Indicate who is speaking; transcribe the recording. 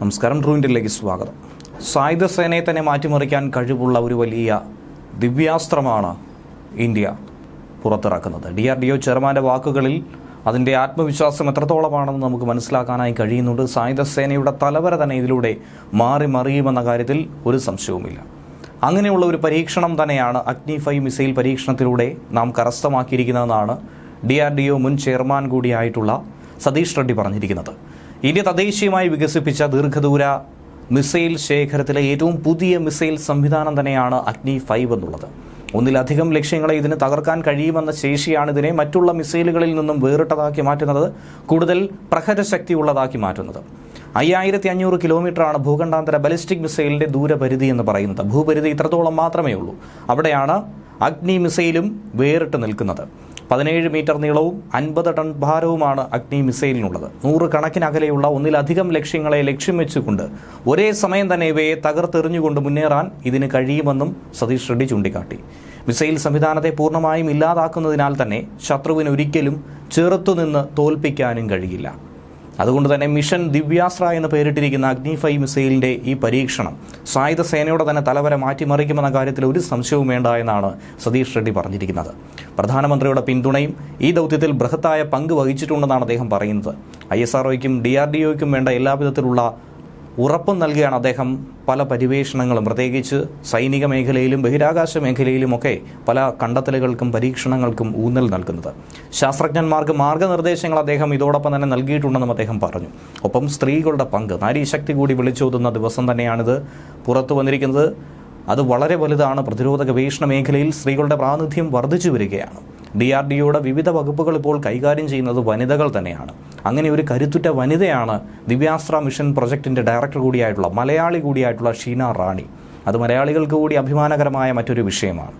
Speaker 1: നമസ്കാരം ട്രൂവിന്റെലേക്ക് സ്വാഗതം. സായുധ സേനയെ തന്നെ മാറ്റിമറിക്കാൻ കഴിവുള്ള ഒരു വലിയ ദിവ്യാസ്ത്രമാണ് ഇന്ത്യ പുറത്തിറക്കുന്നത്. ഡി ആർ ഡി ഒ ചെയർമാന്റെ വാക്കുകളിൽ അതിന്റെ ആത്മവിശ്വാസം എത്രത്തോളമാണെന്ന് നമുക്ക് മനസ്സിലാക്കാനായി കഴിയുന്നുണ്ട്. സായുധ സേനയുടെ തലവര തന്നെ ഇതിലൂടെ മാറി മറിയുമെന്ന കാര്യത്തിൽ ഒരു സംശയവുമില്ല. അങ്ങനെയുള്ള ഒരു പരീക്ഷണം തന്നെയാണ് അഗ്നി ഫൈവ് മിസൈൽ പരീക്ഷണത്തിലൂടെ നാം കരസ്ഥമാക്കിയിരിക്കുന്നതെന്നാണ് ഡി ആർ ഡി ഒ മുൻ ചെയർമാൻ കൂടിയായിട്ടുള്ള സതീഷ് റെഡ്ഡി പറഞ്ഞിരിക്കുന്നത്. ഇന്ത്യ തദ്ദേശീയമായി വികസിപ്പിച്ച ദീർഘദൂര മിസൈൽ ശേഖരത്തിലെ ഏറ്റവും പുതിയ മിസൈൽ സംവിധാനം തന്നെയാണ് അഗ്നി ഫൈവ് എന്നുള്ളത്. ഒന്നിലധികം ലക്ഷ്യങ്ങളെ ഇതിന് തകർക്കാൻ കഴിയുമെന്ന ശേഷിയാണ് ഇതിനെ മറ്റുള്ള മിസൈലുകളിൽ നിന്നും വേറിട്ടതാക്കി മാറ്റുന്നത് കൂടുതൽ പ്രഹരശക്തിയുള്ളതാക്കി മാറ്റുന്നത്. അയ്യായിരത്തി അഞ്ഞൂറ് കിലോമീറ്ററാണ് ഭൂഖണ്ഡാന്തര ബലിസ്റ്റിക് മിസൈലിന്റെ ദൂരപരിധി എന്ന് പറയുന്നത്. ഭൂപരിധി ഇത്രത്തോളം മാത്രമേ ഉള്ളൂ അവിടെയാണ് അഗ്നി മിസൈലും വേറിട്ട് നിൽക്കുന്നത്. പതിനേഴ് മീറ്റർ നീളവും അൻപത് ടൺ ഭാരവുമാണ് അഗ്നി മിസൈലിനുള്ളത്. നൂറ് കണക്കിന് അകലെയുള്ള ഒന്നിലധികം ലക്ഷ്യങ്ങളെ ലക്ഷ്യം വെച്ചുകൊണ്ട് ഒരേ സമയം തന്നെ ഇവയെ തകർത്തെറിഞ്ഞുകൊണ്ട് മുന്നേറാൻ ഇതിന് കഴിയുമെന്നും സതീഷ് റെഡ്ഡി ചൂണ്ടിക്കാട്ടി. മിസൈൽ സംവിധാനത്തെ പൂർണമായും ഇല്ലാതാക്കുന്നതിനാൽ തന്നെ ശത്രുവിന് ഒരിക്കലും ചെറുത്തുനിന്ന് തോൽപ്പിക്കാനും കഴിയില്ല. അതുകൊണ്ട് തന്നെ മിഷൻ ദിവ്യാസ്ത്ര എന്ന് പേരിട്ടിരിക്കുന്ന അഗ്നിഫൈ മിസൈലിന്റെ ഈ പരീക്ഷണം സായുധ സേനയുടെ തന്നെ തലവര മാറ്റിമറിക്കുമെന്ന കാര്യത്തിൽ ഒരു സംശയവും വേണ്ട എന്നാണ് സതീഷ് റെഡ്ഡി പറഞ്ഞിരിക്കുന്നത്. പ്രധാനമന്ത്രിയുടെ പിന്തുണയും ഈ ദൗത്യത്തിൽ ബൃഹത്തായ പങ്ക് വഹിച്ചിട്ടുണ്ടെന്നാണ് അദ്ദേഹം പറയുന്നത്. I S D R D ഒയ്ക്കും വേണ്ട എല്ലാവിധത്തിലുള്ള ഉറപ്പും നൽകിയാണ് അദ്ദേഹം പല പര്യവേഷണങ്ങളും പ്രത്യേകിച്ച് സൈനിക മേഖലയിലും ബഹിരാകാശ മേഖലയിലുമൊക്കെ പല കണ്ടെത്തലുകൾക്കും പരീക്ഷണങ്ങൾക്കും ഊന്നൽ നൽകുന്നത്. ശാസ്ത്രജ്ഞന്മാർക്ക് മാർഗനിർദ്ദേശങ്ങൾ അദ്ദേഹം ഇതോടൊപ്പം തന്നെ നൽകിയിട്ടുണ്ടെന്നും അദ്ദേഹം പറഞ്ഞു. ഒപ്പം സ്ത്രീകളുടെ പങ്ക് നാരീശക്തി കൂടി വിളിച്ചോതുന്ന ദിവസം തന്നെയാണിത് പുറത്തു വന്നിരിക്കുന്നത്. അത് വളരെ വലുതാണ്. പ്രതിരോധ ഗവേഷണ മേഖലയിൽ സ്ത്രീകളുടെ പ്രാതിനിധ്യം വർദ്ധിച്ചു വരികയാണ്. ഡി ആർ ഡി ഒയുടെ വിവിധ വകുപ്പുകൾ ഇപ്പോൾ കൈകാര്യം ചെയ്യുന്നത് വനിതകൾ തന്നെയാണ്. അങ്ങനെ ഒരു കരുത്തുറ്റ വനിതയാണ് ദിവ്യാസ്ത്ര മിഷൻ പ്രൊജക്ടിന്റെ ഡയറക്ടർ കൂടിയായിട്ടുള്ള മലയാളി കൂടിയായിട്ടുള്ള ഷീന റാണി. അത് മലയാളികൾക്ക് കൂടി അഭിമാനകരമായ മറ്റൊരു വിഷയമാണ്.